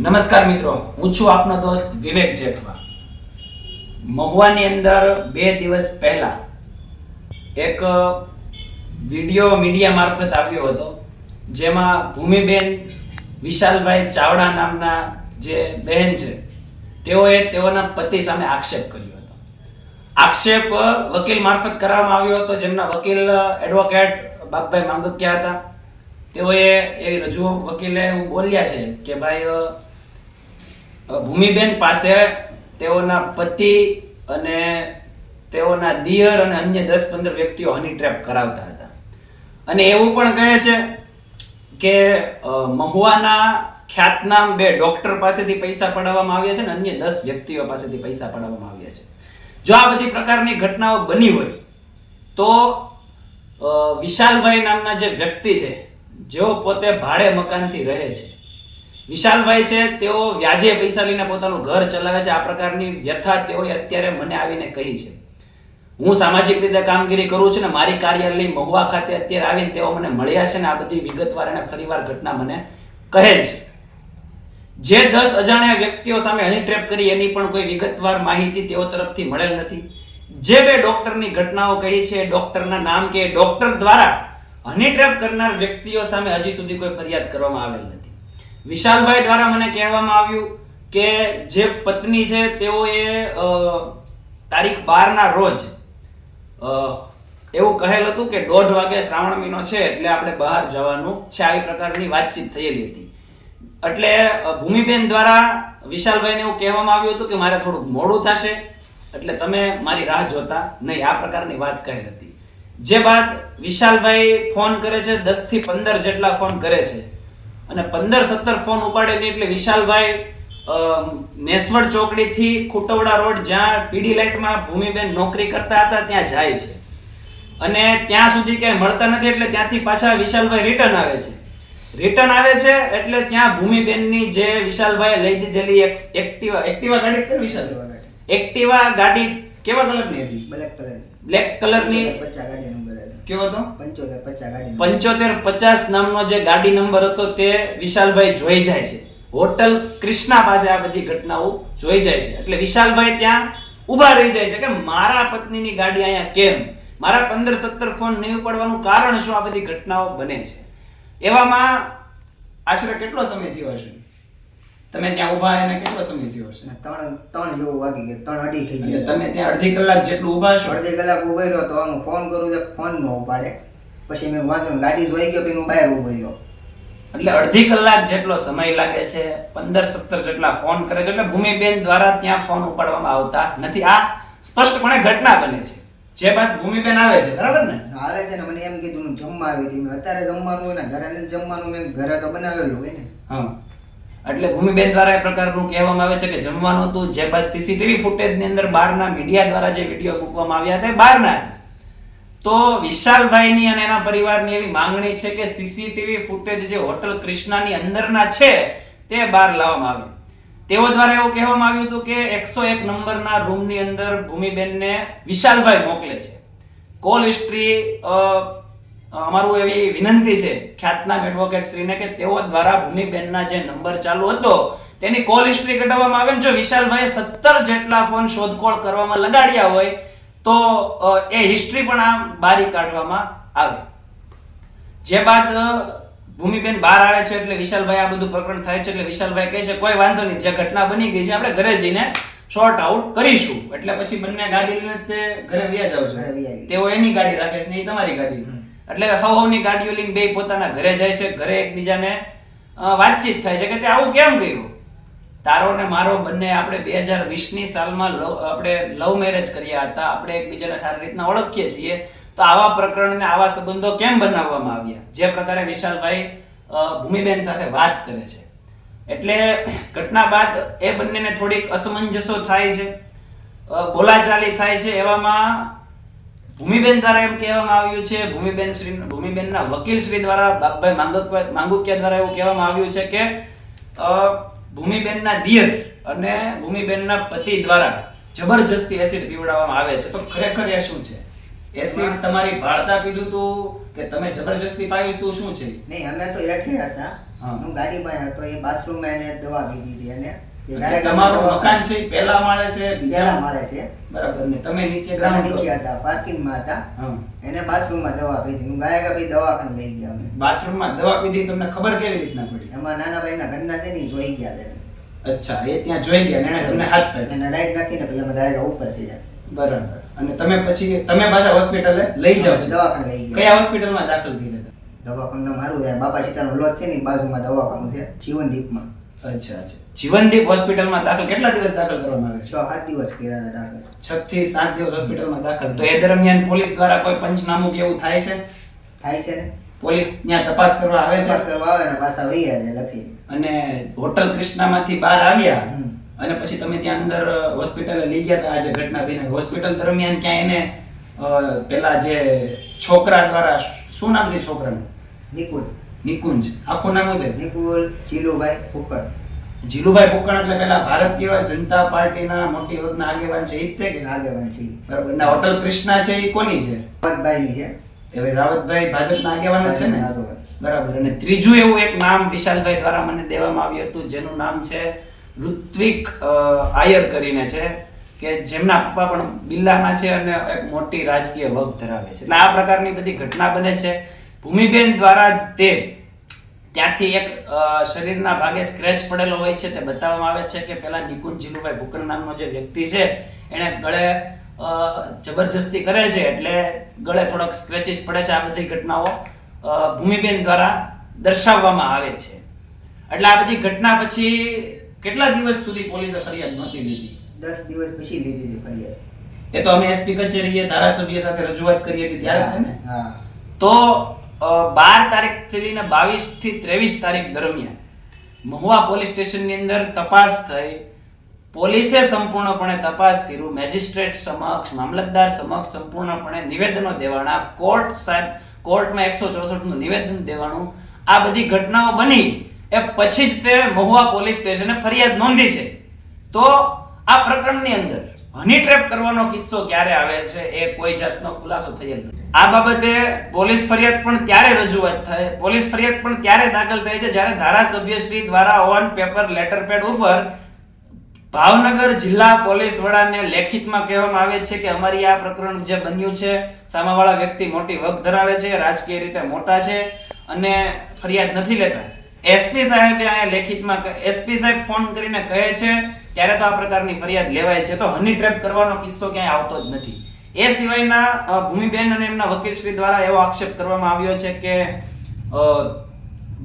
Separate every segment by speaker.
Speaker 1: નમસ્કાર મિત્રો, હું છું આપનો દોસ્ત વિવેક જેઠવા. મહુવાની અંદર બે દિવસ પહેલા એક વીડિયો મીડિયા મારફત આવ્યો હતો, જેમાં ભૂમિબેન વિશાલભાઈ ચાવડા નામના જે બહેન છે, તેઓએ તેઓના પતિ સામે આક્ષેપ કર્યો હતો. આક્ષેપ વકીલ મારફત કરવામાં આવ્યો હતો, જેમના વકીલ એડવોકેટ બાપભાઈ માંગક્યા હતા. તેઓએ એ રજૂ, વકીલે બોલ્યા છે કે ભાઈ ભૂમિબેન પાસે તેઓના પતિ અને તેઓના દિયર અને અન્ય દસ પંદર વ્યક્તિઓ હની ટ્રેપ કરાવતા હતા. અને એવું પણ કહે છે કે મહુવાના ખ્યાતનામ બે ડોક્ટર પાસેથી પૈસા પડાવવામાં આવ્યા છે અને અન્ય દસ વ્યક્તિઓ પાસેથી પૈસા પડાવવામાં આવ્યા છે. જો આ બધી પ્રકારની ઘટનાઓ બની હોય, તો વિશાલભાઈ નામના જે વ્યક્તિ છે, જેઓ પોતે ભાડે મકાનથી રહે છે. વિશાલભાઈ છે, તેઓ વ્યાજે પૈસા લઈને પોતાનું ઘર ચલાવે છે. આ પ્રકારની વ્યથા તેઓએ અત્યારે મને આવીને કહી છે. હું સામાજિક રીતે કામગીરી કરું છું ને મારી કાર્યાલય મહુવા ખાતે અત્યારે આવીને તેઓ મને મળ્યા છે ને આ બધી વિગતવાર અને ફરીવાર ઘટના મને કહેલ છે. જે દસ અજાણ્યા વ્યક્તિઓ સામે હની ટ્રેપ કરી એની પણ કોઈ વિગતવાર માહિતી તેઓ તરફથી મળેલ નથી. જે બે ડોક્ટરની ઘટનાઓ કહી છે ડોક્ટરના નામ કે ડોક્ટર દ્વારા હની ટ્રેપ કરનાર વ્યક્તિઓ સામે હજી સુધી કોઈ ફરિયાદ કરવામાં આવેલ નથી. વિશાલભાઈ દ્વારા મને કહેવામાં આવ્યું કે જે પત્ની છે, તેઓએ તારીખ બારના રોજ એવું કહેલ હતું કે દોઢ વાગે શ્રાવણ મહિનો છે એટલે આપણે બહાર જવાનું છે. આવી પ્રકારની વાતચીત થયેલી હતી. એટલે ભૂમિબેન દ્વારા વિશાલભાઈને એવું કહેવામાં આવ્યું હતું કે મારે થોડુંક મોડું થશે, એટલે તમે મારી રાહ જોતા નહીં. આ પ્રકારની વાત કહેલ હતી. જે બાદ વિશાલભાઈ ફોન કરે છે દસથી પંદર જેટલા ફોન કરે છે. અને પંદર સત્તર ફોન ઉપાડે નહીં એટલે વિશાલભાઈ નેસવડ ચોકડીથી ખુટવડા રોડ જ્યાં પીડી લાઇટમાં ભૂમિબેન નોકરી કરતા હતા ત્યાં જાય છે. અને ત્યાં સુધી ક્યાંય મળતા નથી એટલે ત્યાંથી પાછા વિશાલભાઈ રિટર્ન આવે છે. રિટર્ન આવે છે એટલે ત્યાં ભૂમિબેનની જે વિશાલભાઈ લઈ દીધેલી એક એક્ટિવા એક્ટિવા ગાડી ને વિશાલ? એક્ટિવા ગાડી. કેવા કલરની હતી?
Speaker 2: બ્લેક કલર
Speaker 1: બ્લેક કલરની કેવો હતો?
Speaker 2: પંચોતેર પચાસ
Speaker 1: પંચોતેર પચાસ નામનો જે ગાડી નંબર હતો તે વિશાલભાઈ જોઈ જાય છે. હોટલ કૃષ્ણા પાસે આ બધી ઘટનાઓ જોઈ જાય છે. એટલે વિશાલભાઈ ત્યાં ઊભા રહી જાય છે કે મારા પત્નીની ગાડી અહીંયા કેમ? મારા પંદર સત્તર ફોન નહીં ઉપાડવાનું કારણ શું આ બધી ઘટનાઓ બને છે? એવામાં આશરે કેટલો સમય થયો હશે? તમે ત્યાં ઊભા એને કેટલો સમય થયો હશે?
Speaker 2: ત્રણ ત્રણ જેવું વાગી ગયો ત્રણ અઢી થઈ ગયા.
Speaker 1: તમે ત્યાં અડધી કલાક જેટલું ઊભા છો?
Speaker 2: અડધી કલાક ઊભો રહ્યો તો હું ફોન કરું છે ફોન નો ઉપાડે પછી મેં વાંચ્યું ગાડી જોઈ ગયો કે હું બહાર ઊભો રહ્યો.
Speaker 1: એટલે અડધી કલાક જેટલો સમય લાગે છે પંદર સત્તર જેટલા ફોન કરે છે. એટલે ભૂમિબેન દ્વારા ત્યાં ફોન ઉપાડવામાં આવતા નથી. આ સ્પષ્ટપણે ઘટના બને છે. જે બાદ ભૂમિબેન આવે છે બરાબર ને?
Speaker 2: આવે છે ને મને એમ કીધું જમવા આવી હતી. અત્યારે જમવાનું હોય ને ઘરે જમવાનું મેં ઘરે તો બનાવેલું હોય ને.
Speaker 1: હા. એટલે ભૂમિબેન દ્વારા એ પ્રકારનું કહેવામાં આવે છે કે જમવાનું હતું, જે બાદ સીસીટીવી ફૂટેજની અંદર બહારના મીડિયા દ્વારા જે વીડિયો મૂકવામાં આવ્યા હતા બહારના હતા. તો વિશાલભાઈની અને એના પરિવારની એવી માંગણી છે કે સીસીટીવી ફૂટેજ જે હોટલ કૃષ્ણાની અંદરના છે તે બહાર લાવવામાં આવે. તેઓ દ્વારા એવું કહેવામાં આવ્યું હતું કે એકસો એક નંબરના રૂમની અંદર ભૂમિબેનને વિશાલભાઈ મોકલે છે. કોલ હિસ્ટ્રી અમારું એવી વિનંતી છે ખ્યાતનામ એડવોકેટ શ્રીને કે તેઓ દ્વારા ભૂમિબેનના જે નંબર ચાલુ હતો તેની કોલ હિસ્ટ્રી કઢાવવામાં આવે ને જો વિશાલભાઈએ સત્તર જેટલા ફોન શોધખોળ કરવામાં લગાડ્યા હોય તો એ હિસ્ટ્રી પણ આ બારી કાઢવામાં આવે. જે બાદ ભૂમિબેન બહાર આવે છે એટલે વિશાલભાઈ આ બધું પ્રકરણ થાય છે એટલે વિશાલભાઈ કહે છે કોઈ વાંધો નહીં જે ઘટના બની ગઈ છે આપણે ઘરે જઈને શોર્ટ આઉટ કરીશું. એટલે પછી બંને ગાડી લઈને તે ઘરે વ્યાજ જાવ
Speaker 2: ઘરે
Speaker 1: છો
Speaker 2: વહી આવી.
Speaker 1: તેઓ એની ગાડી રાખે છે નહીં એ તમારી ગાડી. એટલે હવ હવની ગાડીઓ લઈને બે પોતાના ઘરે જાય છે, ઘરે એકબીજાને વાતચીત થાય છે કે તે આવું કેમ કર્યું? તારો ને મારો બંને આપણે બે હજાર વીસની સાલમાં આપણે લવ મેરેજ કર્યા હતા, આપણે એકબીજાને સારી રીતના ઓળખીએ છીએ, તો આવા પ્રકરણને આવા સંબંધો કેમ બનાવવામાં આવ્યા? જે પ્રકારે વિશાલભાઈ ભૂમિબેન સાથે વાત કરે છે. એટલે ઘટના બાદ એ બંનેને થોડીક અસમંજસો થાય છે બોલાચાલી થાય છે એવામાં ભૂમિબેન દ્વારા એમ કહેવામાં આવ્યું છે. ભૂમિબેન શ્રી ભૂમિબેનના વકીલ શ્રી દ્વારા બાપભાઈ માંગુકિયા માંગુકિયા દ્વારા એવું કહેવામાં આવ્યું છે કે ભૂમિબેનના દિયર અને ભૂમિબેનના પતિ દ્વારા જબરજસ્તી એસિડ પીવડાવવામાં આવે છે. તો ખરેખર એ શું છે? એસિડ તમારી ભાળતા પીધું તું કે તમે જબરજસ્તી પાયું તું? શું છે?
Speaker 2: નહીં અમે તો હેઠે હતા.
Speaker 1: હું.
Speaker 2: ગાડીમાં હતો એ બાથરૂમમાં એને દવા પી દીધી અને
Speaker 1: તમારું મકાન છે પહેલા માળે છે બીજા
Speaker 2: માળે છે.
Speaker 1: બરાબર ને તમે નીચે ગ્રાઉન્ડ
Speaker 2: નીચે હતા પાર્કિંગમાં હતા. એને બાથરૂમમાં દવા પીધી. હું ગાયક ભાઈ દવાખાને લઈ ગયા અમે.
Speaker 1: બાથરૂમમાં દવા પીધી તમને ખબર કેવી રીતના પડી?
Speaker 2: એમાં નાના ભાઈના ઘરના છે ને જોઈ ગયા તે
Speaker 1: અચ્છા એ ત્યાં જોઈ ગયા એને તમને હાથ પાડ્યો?
Speaker 2: એને રાઈટ નાખીને પછી અમે ડાયરેક્ટ ઉપર સીધા.
Speaker 1: બરાબર. અને તમે પછી તમે પાછા હોસ્પિટલે લઈ જાઓ?
Speaker 2: દવાખાને લઈ ગયા.
Speaker 1: કયા હોસ્પિટલમાં દાખલ હતા?
Speaker 2: દવાખાનું મારું બાપા સીતાનો લોજ છે ને બાજુમાં દવાખાનું છે જીવનદીપમાં
Speaker 1: અચ્છા અચ્છા. જીવનદીપ હોસ્પિટલમાં દાખલ કેટલા દિવસ દાખલ કરવામાં આવે
Speaker 2: છ? સાત દિવસ કર્યા હતા દાખલ.
Speaker 1: છ થી સાત દિવસ હોસ્પિટલમાં દાખલ. તો એ દરમિયાન પોલીસ દ્વારા કોઈ પંચનામું કે એવું થાય છે?
Speaker 2: થાય છે. ને
Speaker 1: પોલીસ ત્યાં તપાસ કરવા આવે
Speaker 2: તપાસ
Speaker 1: છે
Speaker 2: કરવા આવે ને પાછા વહી છે લખી
Speaker 1: અને હોટલ કૃષ્ણામાંથી બહાર આવ્યા. અને પછી તમે ત્યાં અંદર હોસ્પિટલે લઈ ગયા હતા આજે ઘટના બની. હોસ્પિટલ દરમિયાન ક્યાં એને પેલા જે છોકરા દ્વારા શું નામ છે છોકરાનું?
Speaker 2: નિકુલ.
Speaker 1: નિકુંજ. આખું નામ છે.
Speaker 2: નિકુલ જીલુભાઈ ફુકટ
Speaker 1: જીલુભાઈ ફુકણ એટલે પેલા ભારતીય જનતા પાર્ટીના મોટી વર્ગના આગેવાન છે ઈ જ તે કે?
Speaker 2: આગેવાન છે
Speaker 1: બરાબર. ના હોટલ કૃષ્ણા છે એ કોની છે?
Speaker 2: ભગતભાઈની છે.
Speaker 1: એ રાવતભાઈ ભાજપના આગેવાન છે ને? બરાબર. અને ત્રીજું એવું એક નામ વિશાલભાઈ દ્વારા મને દેવામાં આવ્યું હતું જેનું નામ છે ઋત્વિક આયર કરીને છે કે જેમના પપ્પા પણ બિલ્લાના છે અને એક મોટી રાજકીય વગ ધરાવે છે. એટલે આ પ્રકારની બધી ઘટના બને છે. ભૂમિબેન દ્વારા જ તે ત્યાંથી એક શરીરના ભાગે સ્ક્રેચ પડેલો હોય છે તે બતાવવામાં આવે છે કે પેલા નિકુંજ જીલુભાઈ ભૂકણ નામનો જે વ્યક્તિ છે એણે ગળે જબરજસ્તી કરે છે એટલે ગળે થોડોક સ્ક્રેચીસ પડે છે આ બધી ઘટનાઓ ભૂમિબેન દ્વારા દર્શાવવામાં આવે છે. એટલે આ બધી ઘટના પછી કેટલા દિવસ સુધી પોલીસે ફરિયાદ નહોતી લીધી?
Speaker 2: દસ દિવસ પછી લીધી હતી ફરિયાદ.
Speaker 1: એ તો અમે એસપી કચેરીએ ધારાસભ્ય સાથે રજૂઆત કરી હતી ત્યારે
Speaker 2: તમે?
Speaker 1: તો બાર તારીખથી લઈને બાવીસથી ત્રેવીસ તારીખ દરમિયાન મહુવા પોલીસ સ્ટેશનની અંદર તપાસ થઈ. પોલીસે સંપૂર્ણપણે તપાસ કર્યું. મેજિસ્ટ્રેટ સમક્ષ, મામલતદાર સમક્ષ સંપૂર્ણપણે નિવેદનો દેવાના. કોર્ટ સાહેબ, કોર્ટમાં એકસો ચોસઠનું નિવેદન દેવાનું. આ બધી ઘટનાઓ બની એ પછી જ તે મહુવા પોલીસ સ્ટેશને ફરિયાદ નોંધી છે. તો આ પ્રકરણની અંદર હની ટ્રેપ કરવાનો કિસ્સો ક્યારે આવે છે એ કોઈ જાતનો ખુલાસો થયેલ નથી. આ બાબતે પોલીસ ફરિયાદ પણ ત્યારે રજૂઆત થાય. પોલીસ ફરિયાદ પણ ત્યારે દાખલ થાય છે જ્યારે ધારાસભ્ય શ્રી દ્વારા ઓન પેપર લેટર પેડ ઉપર ભાવનગર જિલ્લા પોલીસ વડાને લેખિતમાં કહેવામાં આવે છે કે અમારી આ પ્રકરણ જે બન્યું છે, સામાવાળા વ્યક્તિ મોટી વગ ધરાવે છે, રાજકીય રીતે મોટા છે અને ફરિયાદ નથી લેતા. એસપી સાહેબે અહીંયા લેખિતમાં એસપી સાહેબ ફોન કરીને કહે છે ત્યારે તો આ પ્રકારની ફરિયાદ લેવાય છે. તો હની ટ્રેપ કરવાનો કિસ્સો ક્યાંય આવતો જ નથી. એ સિવાયના ભૂમિબેન અને એમના વકીલશ્રી દ્વારા એવો આક્ષેપ કરવામાં આવ્યો છે કે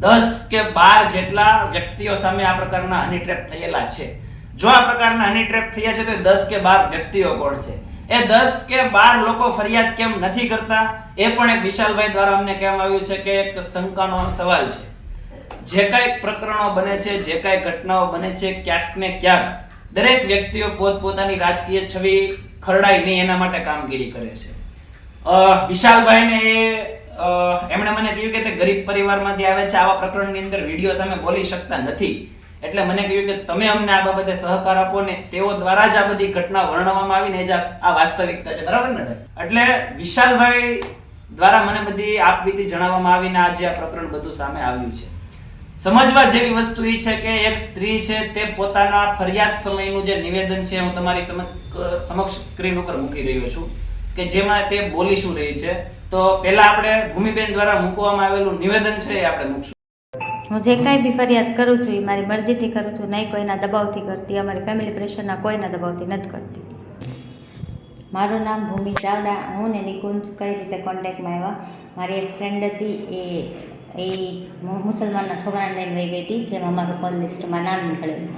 Speaker 1: દસ કે બાર જેટલા વ્યક્તિઓ સામે આ પ્રકારના હની ટ્રેપ થયેલા છે. જો આ પ્રકારના હની ટ્રેપ થયા છે, તો દસ કે બાર વ્યક્તિઓ કોણ છે? એ દસ કે બાર લોકો ફરિયાદ કેમ નથી કરતા? એ પણ એક વિશાલભાઈ દ્વારા અમને કહેવામાં આવ્યું છે કે એક શંકાનો સવાલ છે. જે કાંઈ પ્રકરણો બને છે, જે કાંઈ ઘટનાઓ બને છે, ક્યાંક ને ક્યાંક દરેક વ્યક્તિઓ પોતપોતાની રાજકીય છબી ખરડાય નહીં એના માટે કામગીરી કરે છે. વિશાલભાઈને એ એમણે મને કહ્યું કે તે ગરીબ પરિવારમાંથી આવે છે, આવા પ્રકરણની અંદર વીડિયો સામે બોલી શકતા નથી. એટલે મને કહ્યું કે તમે અમને આ બાબતે સહકાર આપો ને તેઓ દ્વારા જ આ બધી ઘટના વર્ણવવામાં આવીને જ આ વાસ્તવિકતા છે. બરાબર ને એટલે વિશાલભાઈ દ્વારા મને બધી આપવીતી જણાવવામાં આવીને આજે આ પ્રકરણ બધું સામે આવ્યું છે. સમજવા જેવી વસ્તુ એ છે કે એક સ્ત્રી છે તે પોતાના ફરિયાદ સમયનું જે નિવેદન છે, હું તમારી સમક્ષ સ્ક્રીન ઉપર મૂકી રહ્યો છું કે જેમાં તે બોલી શું રહી છે. તો પહેલા આપણે ભૂમિબેન દ્વારા મૂકવામાં આવેલું નિવેદન છે એ આપણે મૂકશું.
Speaker 3: હું જે કાંઈ બી ફરિયાદ કરું છું એ મારી મરજીથી કરું છું, નહીં કોઈના દબાવથી કરતી, અમારી ફેમિલી પ્રેશરના કોઈના દબાવથી નથી કરતી. મારું નામ ભૂમિ ચાવડા, હું ને નિકુંજ કઈ રીતે કોન્ટેક્ટમાં આવ્યા? મારી એક ફ્રેન્ડ હતી, એ એ મુસલમાનના છોકરાને લઈને વહી ગઈ હતી, જેમાં મારું કોલ લિસ્ટમાં નામ નીકળેલું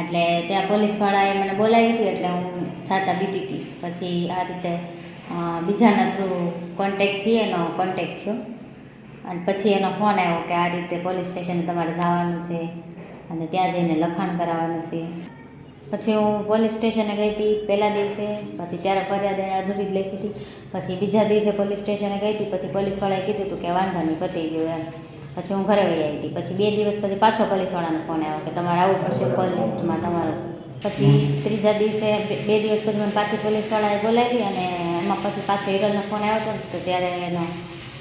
Speaker 3: એટલે ત્યાં પોલીસવાળાએ મને બોલાવી હતી, એટલે હું જાતા બીતી હતી. પછી આ રીતે બીજાના થ્રુ કોન્ટેક્ટથી એનો કોન્ટેક થયો. અને પછી એનો ફોન આવ્યો કે આ રીતે પોલીસ સ્ટેશને તમારે જવાનું છે. અને ત્યાં જઈને લખાણ કરાવવાનું છે. પછી હું પોલીસ સ્ટેશને ગઈ હતી પહેલા દિવસે પછી ત્યારે ફરિયાદ એણે અધૂરી જ લખી હતી. પછી બીજા દિવસે પોલીસ સ્ટેશને ગઈ હતી પછી પોલીસવાળાએ કીધું હતું કે વાંધો નહીં પતી ગયું એમ. પછી હું ઘરે વહી આવી હતી. પછી બે દિવસ પછી પાછો પોલીસવાળાનો ફોન આવ્યો કે તમારે આવવું પડશે કોલ લિસ્ટમાં તમારું. પછી ત્રીજા દિવસે બે- દિવસ પછી મને પાછી પોલીસવાળાએ બોલાવી અને એમાં પછી પાછો હિરલનો ફોન આવ્યો હતો. તો ત્યારે એનો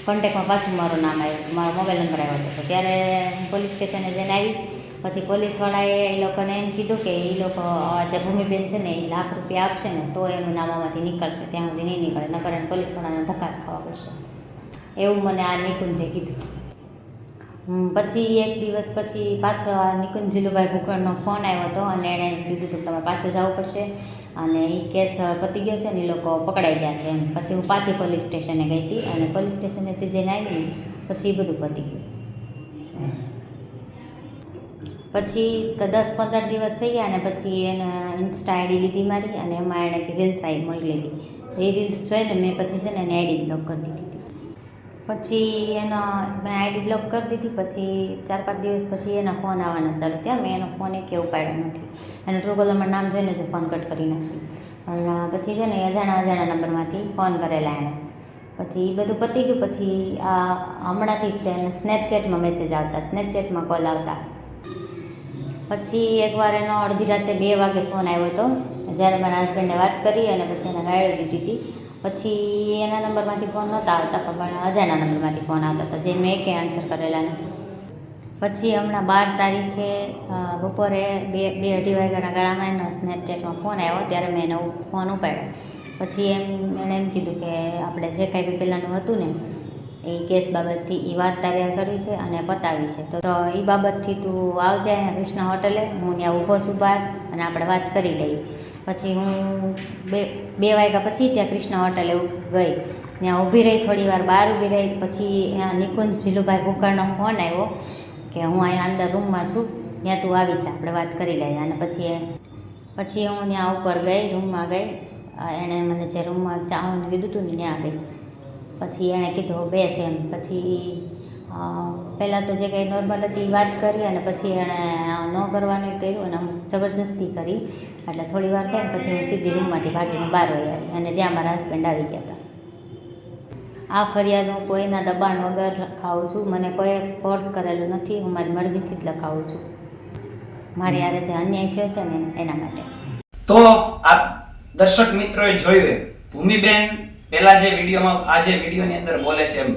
Speaker 3: કોન્ટેક્ટમાં પાછું મારું નામ આવ્યું મારો મોબાઈલ નંબર આવ્યો હતો. તો ત્યારે હું પોલીસ સ્ટેશને જઈને આવી. પછી પોલીસવાળાએ એ લોકોને એમ કીધું કે એ લોકો જે ભૂમિબેન છે ને એ લાખ રૂપિયા આપશે ને તો એનું નામ આમાંથી નીકળશે ત્યાં સુધી નહીં નીકળે નકર એને પોલીસવાળાને ધક્કા જ ખાવા પડશે. એવું મને આ નિકુંજે કીધું. હમ, પછી એક દિવસ પછી પાછો આ નિકુંજ જીલુભાઈ ભૂકરનો ફોન આવ્યો હતો અને એણે કીધું હતું તમારે પાછું જવું પડશે અને એ કેસ પતી ગયો છે ને એ લોકો પકડાઈ ગયા છે એમ. પછી હું પાછી પોલીસ સ્ટેશને ગઈ હતી અને પોલીસ સ્ટેશનેથી જઈને આવી પછી એ બધું પતી ગયું. પછી દસ પંદર દિવસ થઈ ગયા અને પછી એને ઇન્સ્ટા આઈડી લીધી મારી અને એમાં એણે રીલ્સ આવી મોકલી લીધી. એ રીલ્સ જોઈને મેં પછી છે ને એને આઈડી બ્લોક કરી દીધી. પછી એનો મેં આઈડી બ્લોક કરી દીધી, પછી ચાર પાંચ દિવસ પછી એના ફોન આવવાના ચાલુ થયા. મેં એનો ફોન એક ઉપાડ્યો નથી. એને ટ્રુ કોલરમાં નામ જોઈને જ ફોન કટ કરી નાખતી પણ પછી છે ને અજાણા અજાણા નંબરમાંથી ફોન કરેલા એણે. પછી એ બધું પતી ગયું. પછી આ હમણાંથી જ તેને સ્નેપચેટમાં મેસેજ આવતા સ્નેપચેટમાં કોલ આવતા. પછી એકવાર એનો અડધી રાતે બે વાગે ફોન આવ્યો હતો જ્યારે મારા હસબન્ડે વાત કરી અને પછી એને ગાળો દીધી હતી. પછી એના નંબરમાંથી ફોન નહોતા આવતા, પણ અજાના નંબરમાંથી ફોન આવતા હતા, જે મેં કે આન્સર કરેલા નથી. પછી હમણાં બાર તારીખે બપોરે બે બે અઢી વાગ્યાના ગાળામાં એનો સ્નેપચેટમાં ફોન આવ્યો, ત્યારે મેં એનો ફોન ઉપાડ્યો. પછી એમ, એણે એમ કીધું કે આપણે જે કાંઈ બી પહેલાંનું હતું ને એ કેસ બાબતથી એ વાત તારે કરવી છે અને પતાવી છે. તો એ બાબતથી તું આવજે કૃષ્ણ હોટલે, હું ત્યાં ઊભો છું બહાર અને આપણે વાત કરી લઈએ. પછી હું બે બે વાગ્યા પછી ત્યાં કૃષ્ણ હોટલે ગઈ. ત્યાં ઊભી રહી થોડી વાર, બહાર ઊભી રહી, પછી ત્યાં નિકુંજ ઝીલુભાઈ ભૂકરનો ફોન આવ્યો કે હું અહીંયા અંદર રૂમમાં છું, ત્યાં તું આવી જા, આપણે વાત કરી લઈએ. અને પછી પછી હું ત્યાં ઉપર ગઈ, રૂમમાં ગઈ. એણે મને જે રૂમમાં ચાવાનું કીધું હતું ને, ત્યાં ગઈ. પછી એણે કીધું બેસ એમ. પછી પહેલાં તો જે કંઈ નોર્મલ હતી વાત કરી અને પછી એણે ન કરવાનું કહ્યું અને અમુક જબરજસ્તી કરી. એટલે થોડી વાર થઈને પછી હું સીધી રૂમમાંથી ભાગીને બહાર આવી અને ત્યાં મારા હસબન્ડ આવી ગયા હતા. આ ફરિયાદ હું કોઈના દબાણ વગર લખાવું છું. મને કોઈ ફોર્સ કરેલું નથી. હું મારી મરજીથી જ લખાવું છું. મારી યારે જે અન્યાય થયો છે ને એના માટે.
Speaker 1: તો આપ દર્શક મિત્રોએ જોયું ભૂમિબેન પેલા જે વિડીયોમાં, આ જે વિડીયોની અંદર બોલે છે એમ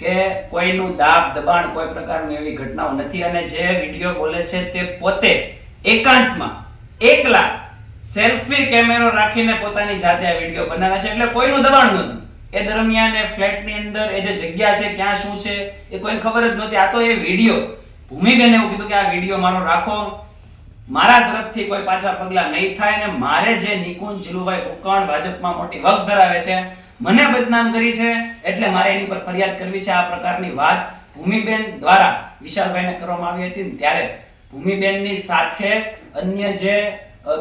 Speaker 1: કે કોઈનું દાબ, દબાણ કોઈ પ્રકારની એવી ઘટનાઓ નથી અને જે વીડિયો બોલે છે તે પોતે એકાંતમાં એકલા સેલ્ફી કેમેરો રાખીને પોતાની જાતે આ વીડિયો બનાવે છે. એટલે કોઈનું દબાણ નહોતું એ દરમિયાન એ ફ્લેટની અંદર એ જે જગ્યા છે, ક્યાં શું છે, એ કોઈને ખબર જ નહોતી. આ તો એ વીડિયો. ભૂમિબેન એવું કીધું કે આ વીડિયો મારો રાખો. મારા તરફથી કોઈ પાછા પગલા નહીં થાય ને મારે જે નિકુંજ જીલુભાઈ ભૂકણ ભાજપમાં મોટી વગ ધરાવે છે મને બદનામ કરી છે એટલે મારે એની પર ફરિયાદ કરવી છે. આ પ્રકારની વાત ભૂમિબેન દ્વારા વિશાલભાઈને કરવામાં આવી હતી ત્યારે ભૂમિબેનની સાથે અન્ય જે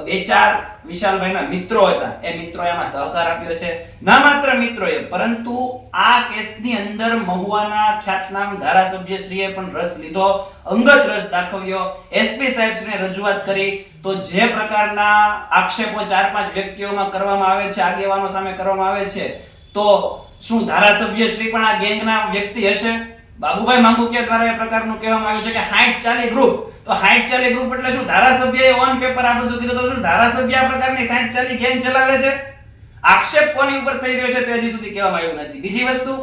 Speaker 1: બે ચાર વિશાલભાઈના મિત્રો હતા. એ મિત્રો એમાં સહકાર આપ્યો છે. ના માત્ર મિત્રોએ, પરંતુ આ કેસની અંદર મહુવાના ખ્યાતનામ ધારાસભ્યશ્રીએ પણ રસ લીધો, અંગત રસ દાખવ્યો. એસપી સાહેબશ્રીને રજૂઆત કરી. તો જે પ્રકારના આક્ષેપો ચાર પાંચ વ્યક્તિઓમાં કરવામાં આવે છે, આગેવાનો સામે કરવામાં આવે છે, તો શું ધારાસભ્યશ્રી પણ આ ગેંગના વ્યક્તિ હશે? બાબુભાઈ માંગુકિયા દ્વારા એ પ્રકારનું કહેવામાં આવ્યું છે કે હાઈટ ચાલી ગ્રુપ તો હાઈટ ચાલી ગ્રુપ એટલે શું? ધારાસભ્યએ ઓન પેપર આ બધું કીધું તો શું? ધારાસભ્ય આ પ્રકારની સાઈઠ ચાલી ગેંગ ચલાવે છે? આક્ષેપ કોની ઉપર થઈ રહ્યો છે તે હજી સુધી કહેવામાં આવ્યું નથી. બીજી વસ્તુ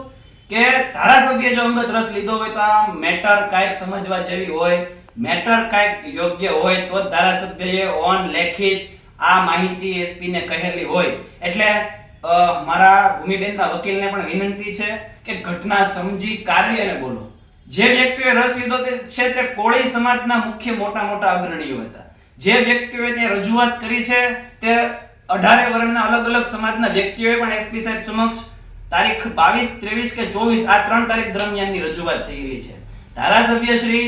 Speaker 1: કે ધારાસભ્ય જો અંગત રસ લીધો હોય તો આ મેટર કાંઈક સમજવા જેવી હોય મેટર કાંઈક યોગ્ય હોય તો ધારાસભ્યએ ઓન લેખિત આ માહિતી એસપી ને કહેલી હોય. એટલે મારા ભૂમિબેનના વકીલને પણ વિનંતી છે કે ઘટના સમજી કાર્યને બોલો. જે વ્યક્તિઓએ રસ લીધો છે તે કોળી સમાજના મુખ્ય મોટા મોટા અગ્રણીઓ હતા. જે વ્યક્તિઓએ તે રજૂઆત કરી છે તે અઢારે વર્ણના અલગ અલગ સમાજના વ્યક્તિઓએ પણ એસપી સાહેબ સમક્ષ તારીખ બાવીસ, ત્રેવીસ કે ચોવીસ આ ત્રણ તારીખ દરમિયાનની રજૂઆત થયેલી છે. ધારાસભ્ય શ્રી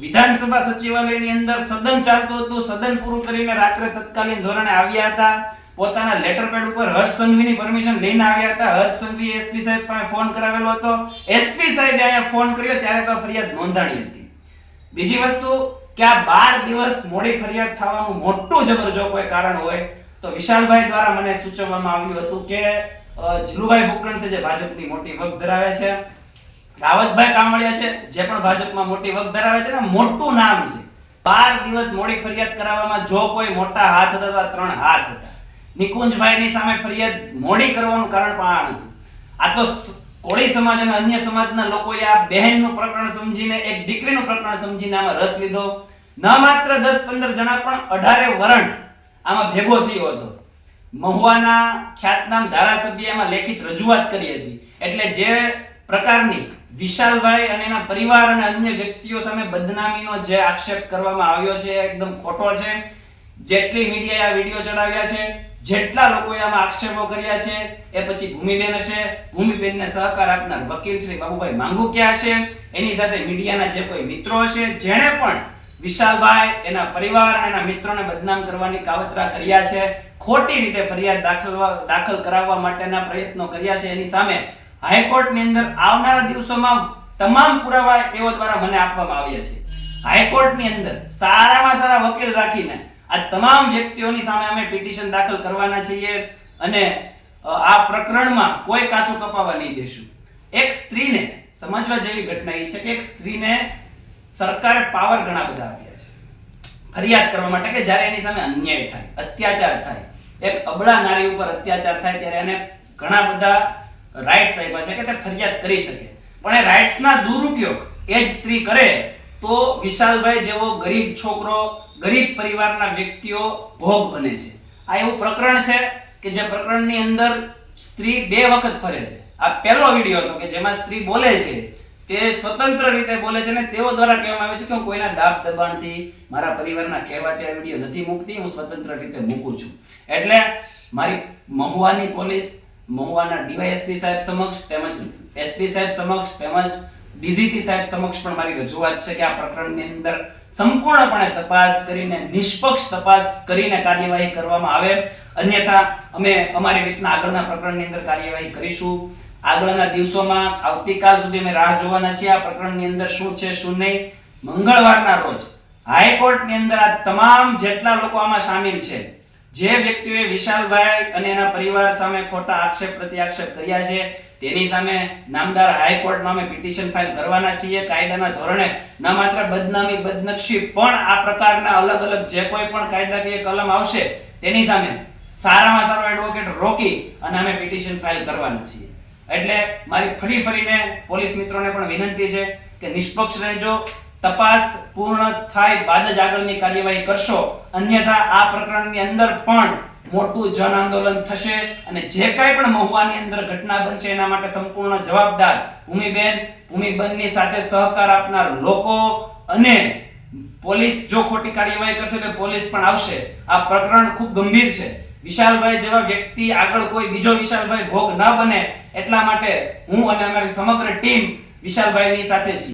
Speaker 1: વિધાનસભા સચિવાલયની અંદર સદન ચાલતું હતું. સદન પૂરું કરીને રાત્રે તત્કાલીન ધોરણે આવ્યા હતા. પોતાના લેટર પેડ ઉપર હર્ષ સંઘવીની પરમિશન લઈને આવ્યા હતા. હર્ષ સંઘવી એસપી સાહેબ પાસે ફોન કરાવેલો હતો. એસપી સાહેબે અહીંયા ફોન કર્યો ત્યારે તો ફરિયાદ નોંધાણી હતી. બીજી વસ્તુ, કે આ બાર દિવસ મોડી ફરિયાદ થવાનું મોટું જબરજો કોઈ કારણ હોય, તો વિશાલભાઈ દ્વારા મને સૂચવવામાં આવ્યું હતું કે જીલુભાઈ ભુકણ છે જે ભાજપની મોટી વગ ધરાવે છે. રાવતભાઈ કામળિયા છે જે પણ ભાજપમાં મોટી વગ ધરાવે છે ને, મોટું નામ છે. બાર દિવસ મોડી ફરિયાદ કરાવવામાં જો કોઈ મોટા હાથ હતા તો ત્રણ હાથ હતા. નિકુંજભાઈની સામે ફરિયાદ મોડી કરવાનું કારણ પણ આ હતું. આ તો કોળી સમાજ અને અન્ય સમાજના લોકોએ આ બહેનનું પ્રકરણ સમજીને, એક દીકરીનું પ્રકરણ સમજીને આમાં રસ લીધો. ન માત્ર દસ પંદર જણા, પણ અઢારે વરણ આમાં ભેગો થયો હતો. મહુવાના ખ્યાતનામ ધારાસભ્ય એમાં લેખિત રજૂઆત કરી હતી. એટલે જે પ્રકારની વિશાલભાઈ અને એના પરિવાર અને અન્ય વ્યક્તિઓ સામે બદનામીનો જે આક્ષેપ કરવામાં આવ્યો છે, એકદમ ખોટો છે. જેટલી મીડિયાએ આ વીડિયો ચડાવ્યા છે જેટલા લોકોએ આમાં આક્ષેપો કર્યા છે, એ પછી ભૂમિબેન હશે. ભૂમિબેનને સહકાર આપનાર વકીલ શ્રી બાબુભાઈ માંગુકિયા હશે. એની સાથે મીડિયાના જે કોઈ મિત્રો હશે, જેણે પણ વિશાલભાઈ, એના પરિવાર અને એના મિત્રોને બદનામ કરવાની કાવતરા કર્યા છે, ખોટી રીતે ફરિયાદ દાખલ દાખલ કરાવવા માટેના પ્રયત્નો કર્યા છે. એની સામે હાઈકોર્ટની અંદર આવનારા દિવસોમાં તમામ પુરાવા તેઓ દ્વારા મને આપવામાં આવ્યા છે. હાઈકોર્ટની અંદર સારામાં સારા વકીલ રાખીને આ તમામ વ્યક્તિઓની સામે અમે પિટિશન દાખલ કરવાના છીએ અને આ પ્રકરણમાં કોઈ કાચું કપાવા નહીં દેશું. એક સ્ત્રીને સમજવા જેવી ઘટના એ છે કે એક સ્ત્રીને સરકારે પાવર ઘણા બધા આપ્યા છે. ફરિયાદ કરવા માટે કે જ્યારે એની સામે અન્યાય થાય, અત્યાચાર થાય, એક અબળા નારી ઉપર અત્યાચાર થાય ત્યારે એને ઘણા બધા રાઇટ્સ આપ્યા છે કે તે ફરિયાદ કરી શકે. પણ એ રાઇટ્સના દુરુપયોગ એ જ સ્ત્રી કરે તો વિશાલભાઈ જેવો ગરીબ છોકરો ગરીબ પરિવારના વ્યક્તિઓ ભોગ બને છે. આ એવું પ્રકરણ છે કે જે પ્રકરણની અંદર સ્ત્રી બે વખત ફરે છે. આ પહેલો વીડિયો હતો કે જેમાં સ્ત્રી બોલે છે. તે સ્વતંત્ર રીતે બોલે છે ને તેઓ દ્વારા કહેવામાં આવે છે કે હું કોઈના દાબ દબાણથી મારા પરિવારના કહેવાથી આ વીડિયો નથી મૂકતી, હું સ્વતંત્ર રીતે મૂકું છું. એટલે મારી મહુવાની પોલીસ, મહુવાના ડીવાયએસપી સાહેબ સમક્ષ તેમજ એસપી સાહેબ સમક્ષ તેમજ ડીજીપી સાહેબ સમક્ષ પણ મારી રજૂઆત છે કે આ પ્રકરણની અંદર સંપૂર્ણપણે તપાસ કરીને, નિષ્પક્ષ તપાસ કરીને કાર્યવાહી કરવામાં આવે. અન્યથા, અમે અમારી રીતના આગળના પ્રકરણની અંદર કાર્યવાહી કરીશું. આગળના દિવસોમાં, આવતીકાલ સુધી અમે રાહ જોવાના છીએ આ પ્રકરણની અંદર શું છે, શું નહીં. મંગળવારના રોજ હાઈકોર્ટની અંદર આ તમામ જેટલા લોકો આમાં સામેલ છે, જે વ્યક્તિઓએ વિશાલભાઈ અને એના પરિવાર સામે ખોટા આક્ષેપ, પ્રત્યાક્ષેપ કર્યા છે તેની સામે નામદાર હાઈકોર્ટમાં અમે પિટિશન ફાઇલ કરવાના છીએ. કાયદાના ધોરણે ન માત્ર બદનામી, બદનક્ષી, પણ આ પ્રકારના અલગ અલગ જે કોઈ પણ કાયદાકીય કલમ આવશે, તેની સામે સારામાં સારો એડવોકેટ રોકી અને અમે પિટિશન ફાઇલ કરવાના છીએ. એટલે મારી ફરી ફરીને પોલીસ મિત્રોને પણ વિનંતી છે કે નિષ્પક્ષ રહેજો, તપાસ પૂર્ણ થાય બાદ જ આગળની કાર્યવાહી કરશો. અન્યથા આ પ્રકરણની અંદર પણ મોટું જન આંદોલન થશે અને જે કાંઈ પણ મહુવાની અંદર ઘટના બનશે એના માટે સંપૂર્ણ જવાબદાર ભૂમિબેન, ભૂમિબેનની સાથે સહકાર આપનાર લોકો અને પોલીસ જો ખોટી કાર્યવાહી કરશે તો પોલીસ પણ આવશે. આ પ્રકરણ ખૂબ ગંભીર છે. વિશાલભાઈ જેવા વ્યક્તિ આગળ કોઈ બીજો વિશાલભાઈ ભોગ ન બને એટલા માટે હું અને અમારી સમગ્ર ટીમ વિશાલભાઈની સાથે છીએ.